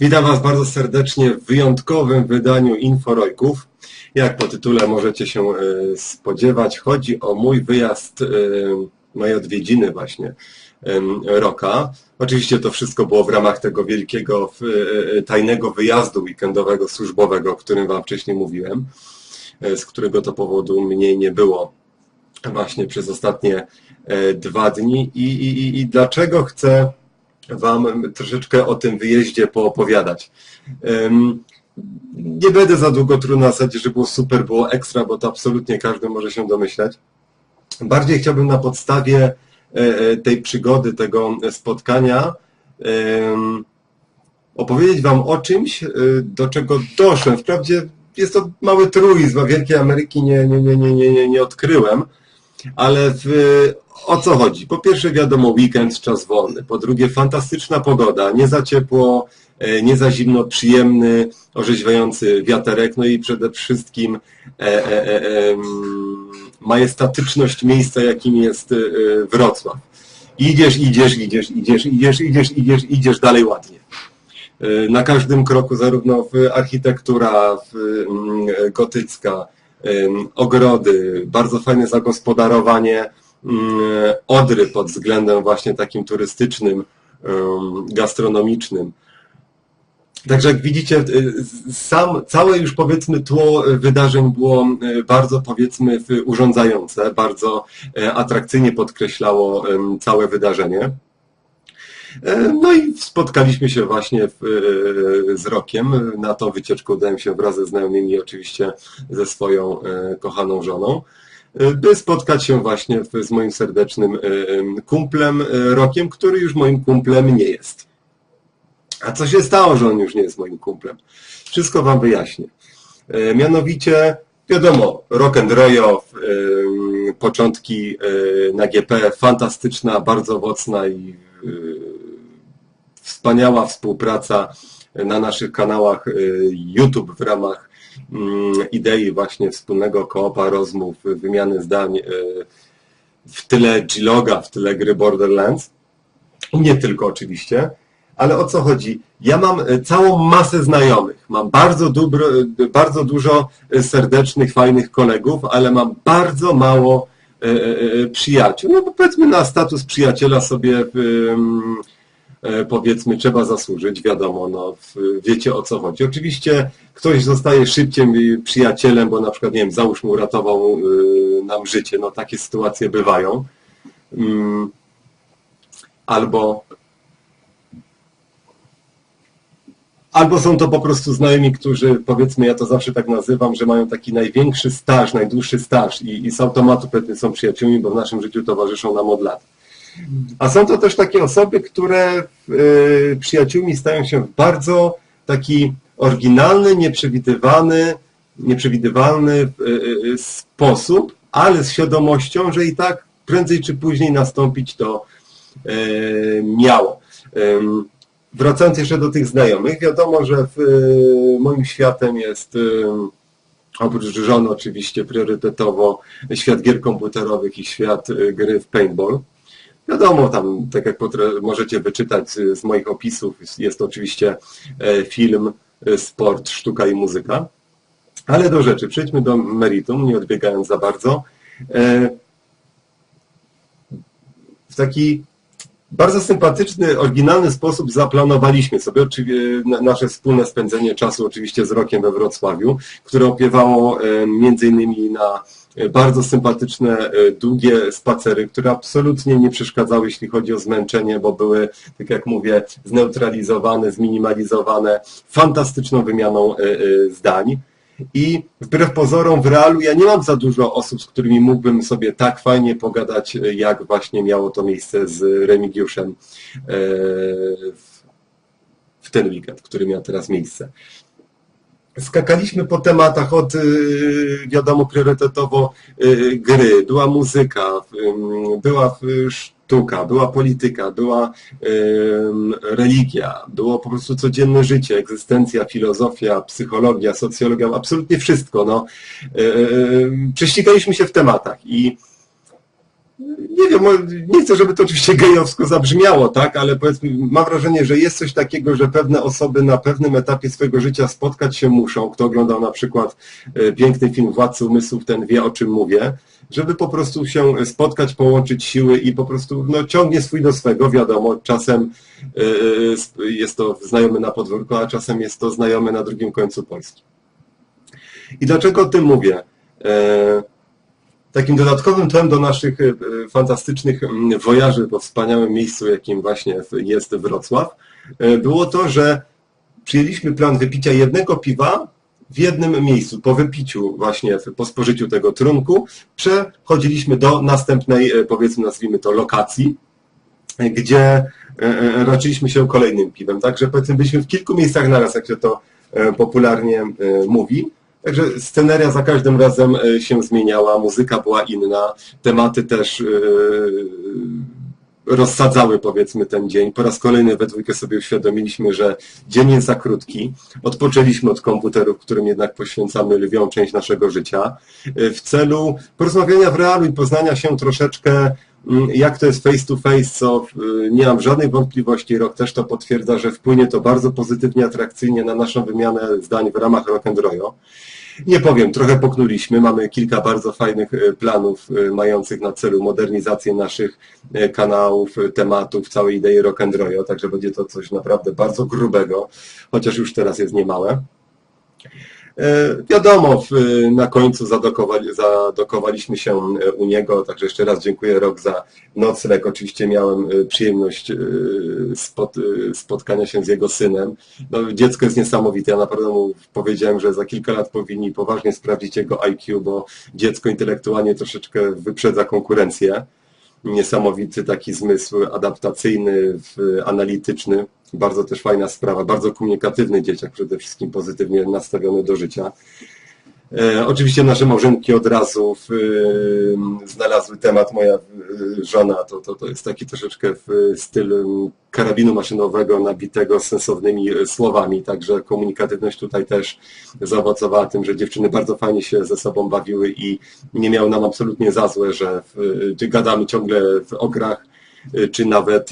Witam Was bardzo serdecznie w wyjątkowym wydaniu Inforojków. Jak po tytule możecie się e, spodziewać, chodzi o mój wyjazd, e, moje odwiedziny właśnie Roka. Oczywiście to wszystko było w ramach tego wielkiego e, tajnego wyjazdu weekendowego, służbowego, o którym Wam wcześniej mówiłem, z którego to powodu mnie nie było właśnie przez ostatnie dwa dni. I, i- i dlaczego chcę Wam troszeczkę o tym wyjeździe poopowiadać. Nie będę za długo trudno na zasadzie, że było super, było ekstra, bo to absolutnie każdy może się domyśleć. Bardziej chciałbym na podstawie e, e, tej przygody, tego spotkania opowiedzieć Wam o czymś, e, do czego doszłem. Wprawdzie jest to mały truizm, a Wielkiej Ameryki nie, nie, nie, nie, nie, nie odkryłem, ale w, o co chodzi? Po pierwsze wiadomo weekend, czas wolny. Po drugie fantastyczna pogoda, nie za ciepło, e, nie za zimno, przyjemny, orzeźwiający wiaterek, no i przede wszystkim e, e, e, em, majestatyczność miejsca, jakim jest e, Wrocław. Idziesz, idziesz, idziesz, idziesz, idziesz, idziesz, idziesz, idziesz dalej ładnie. E, Na każdym kroku zarówno architektura mm, gotycka, ogrody, bardzo fajne zagospodarowanie Odry pod względem właśnie takim turystycznym, gastronomicznym. Także jak widzicie, y, sam, całe już powiedzmy tło wydarzeń było y, bardzo powiedzmy urządzające, bardzo e, atrakcyjnie podkreślało całe wydarzenie. E, No i spotkaliśmy się właśnie e, z Rokiem. Na tą wycieczkę udałem się wraz ze znajomymi, oczywiście ze swoją kochaną żoną, by spotkać się właśnie z moim serdecznym e, em, kumplem e, Rokiem, który już moim kumplem nie jest. A co się stało, że on już nie jest moim kumplem? Wszystko Wam wyjaśnię. E, Mianowicie, wiadomo, Rock and em, początki na GP, fantastyczna, bardzo owocna i wspaniała współpraca na naszych kanałach e, YouTube w ramach mm, idei właśnie wspólnego koopa rozmów, wymiany zdań e, w tyle G-Loga, w tyle gry Borderlands. Nie tylko oczywiście. Ale o co chodzi? Ja mam całą masę znajomych. Mam bardzo, dobro, e, bardzo dużo serdecznych, fajnych kolegów, ale mam bardzo mało przyjaciół. No powiedzmy na status przyjaciela sobie powiedzmy trzeba zasłużyć, wiadomo, no, wiecie o co chodzi. Oczywiście ktoś zostaje szybciej y, przyjacielem, bo na przykład, nie wiem, załóżmy uratował y, nam życie, no takie sytuacje bywają. Mm, Albo Albo są to po prostu znajomi, którzy powiedzmy, ja to zawsze tak nazywam, że mają taki największy staż, najdłuższy staż i, i z automatu powiedzmy są przyjaciółmi, bo w naszym życiu towarzyszą nam od lat. A są to też takie osoby, które y, przyjaciółmi stają się w bardzo taki oryginalny, nieprzewidywany, nieprzewidywalny y, y, sposób, ale z świadomością, że i tak prędzej czy później nastąpić to miało. Wracając jeszcze do tych znajomych, wiadomo, że moim światem jest oprócz żony oczywiście priorytetowo świat gier komputerowych i świat gry w paintball. Wiadomo, tam, tak jak możecie wyczytać z, moich opisów, jest, oczywiście e, film, e, sport, sztuka i muzyka. Ale do rzeczy, przejdźmy do meritum, nie odbiegając za bardzo. E, W taki bardzo sympatyczny, oryginalny sposób zaplanowaliśmy sobie nasze wspólne spędzenie czasu oczywiście z rokiem we Wrocławiu, które opiewało między innymi na bardzo sympatyczne, e, długie spacery, które absolutnie nie przeszkadzały, jeśli chodzi o zmęczenie, bo były, tak jak mówię, zneutralizowane, zminimalizowane fantastyczną wymianą e, e, zdań. I wbrew pozorom w realu ja nie mam za dużo osób, z którymi mógłbym sobie tak fajnie pogadać, jak właśnie miało to miejsce z Remigiuszem w ten weekend, który miał teraz miejsce. Skakaliśmy po tematach od, y, wiadomo, priorytetowo y, gry, była muzyka, była y, sztuka, była polityka, była religia, było po prostu codzienne życie, egzystencja, filozofia, psychologia, socjologia, absolutnie wszystko. No. Prześcigaliśmy się w tematach i nie wiem, nie chcę, żeby to oczywiście gejowsko zabrzmiało, tak, ale powiedzmy, mam wrażenie, że jest coś takiego, że pewne osoby na pewnym etapie swojego życia spotkać się muszą. Kto oglądał na przykład e, piękny film Władcy Umysłów, ten wie o czym mówię, żeby po prostu się spotkać, połączyć siły i po prostu no, ciągnie swój do swego, wiadomo, czasem e, sp- jest to znajomy na podwórku, a czasem jest to znajomy na drugim końcu Polski. I dlaczego o tym mówię? Takim dodatkowym tłem do naszych e, fantastycznych mm, wojaży po wspaniałym miejscu, jakim właśnie jest Wrocław, e, było to, że przyjęliśmy plan wypicia jednego piwa w jednym miejscu. Po wypiciu właśnie, po spożyciu tego trunku, przechodziliśmy do następnej, e, powiedzmy, nazwijmy to lokacji, gdzie raczyliśmy się kolejnym piwem. Także powiedzmy, byliśmy w kilku miejscach naraz, jak się to popularnie mówi. Także sceneria za każdym razem e, się zmieniała, muzyka była inna, tematy też e, rozsadzały powiedzmy ten dzień. Po raz kolejny we dwójkę sobie uświadomiliśmy, że dzień jest za krótki. Odpoczęliśmy od komputerów, którym jednak poświęcamy lwią część naszego życia, e, w celu porozmawiania w realu i poznania się troszeczkę jak to jest face to face, co y, nie mam żadnej wątpliwości, rok też to potwierdza, że wpłynie to bardzo pozytywnie, atrakcyjnie na naszą wymianę zdań w ramach Rock and Royo. Nie powiem, trochę poknuliśmy, mamy kilka bardzo fajnych y, planów y, mających na celu modernizację naszych kanałów, tematów, całej idei Rock and Royo, także będzie to coś naprawdę bardzo grubego, chociaż już teraz jest niemałe. E, Wiadomo, na końcu zadokowali, zadokowaliśmy się e, u niego, także jeszcze raz dziękuję Rok za nocleg. Oczywiście miałem e, przyjemność spot, spotkania się z jego synem. No, dziecko jest niesamowite, ja naprawdę mu powiedziałem, że za kilka lat powinni poważnie sprawdzić jego IQ, bo dziecko intelektualnie troszeczkę wyprzedza konkurencję. Niesamowity taki zmysł adaptacyjny, analityczny. Bardzo też fajna sprawa, bardzo komunikatywny dzieciak, przede wszystkim pozytywnie nastawiony do życia. E, oczywiście nasze małżonki od razu w, e, znalazły temat. Moja e, żona to, to, to jest taki troszeczkę w stylu karabinu maszynowego nabitego sensownymi słowami, także komunikatywność tutaj też zaowocowała tym, że dziewczyny bardzo fajnie się ze sobą bawiły i nie miały nam absolutnie za złe, że w, gadamy ciągle w ograch, czy nawet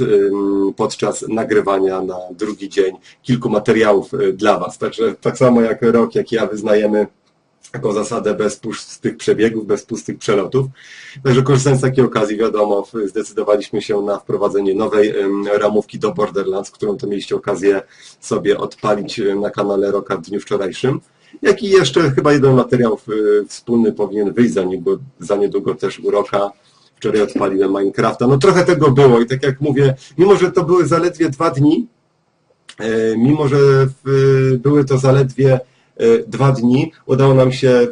podczas nagrywania na drugi dzień kilku materiałów dla Was. Także tak samo jak rok, jak ja wyznajemy taką zasadę bez pustych przebiegów, bez pustych przelotów. Także korzystając z takiej okazji, wiadomo, zdecydowaliśmy się na wprowadzenie nowej ramówki do Borderlands, którą to mieliście okazję sobie odpalić na kanale Roka w dniu wczorajszym. Jak i jeszcze chyba jeden materiał wspólny powinien wyjść za niedługo, za niedługo też u Roka. Wczoraj odpaliłem Minecrafta. No trochę tego było i tak jak mówię, mimo że to były zaledwie dwa dni, e, mimo że były to zaledwie dwa dni, udało nam się e,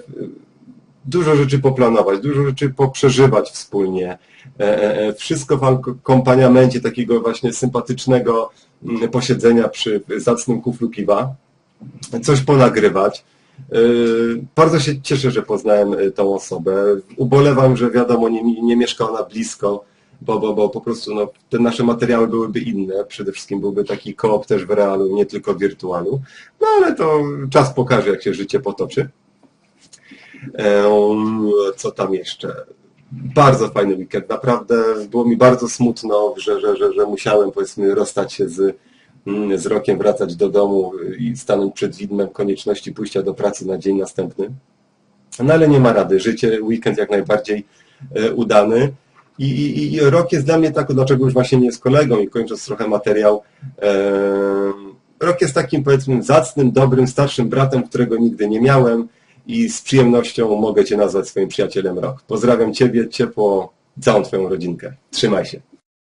dużo rzeczy poplanować, dużo rzeczy poprzeżywać wspólnie. E, e, Wszystko w akompaniamencie takiego właśnie sympatycznego mm, posiedzenia przy zacnym kuflu piwa. Coś ponagrywać. E, Bardzo się cieszę, że poznałem e, tą osobę. Ubolewam, że wiadomo, nie, nie mieszka ona blisko, bo, bo, bo po prostu no, te nasze materiały byłyby inne. Przede wszystkim byłby taki koop też w realu, nie tylko w wirtualu. No ale to czas pokaże, jak się życie potoczy. Co tam jeszcze? Bardzo fajny weekend. Naprawdę było mi bardzo smutno, że, że, że, że musiałem powiedzmy rozstać się z, mm, z rokiem, wracać do domu i stanąć przed widmem konieczności pójścia do pracy na dzień następny. No ale nie ma rady. Życie, weekend jak najbardziej e, udany. I, i, I rok jest dla mnie tak, dlaczego już właśnie nie z kolegą i kończąc trochę materiał. Rok jest takim powiedzmy zacnym, dobrym, starszym bratem, którego nigdy nie miałem i z przyjemnością mogę Cię nazwać swoim przyjacielem rok. Pozdrawiam Ciebie ciepło, całą Twoją rodzinkę. Trzymaj się.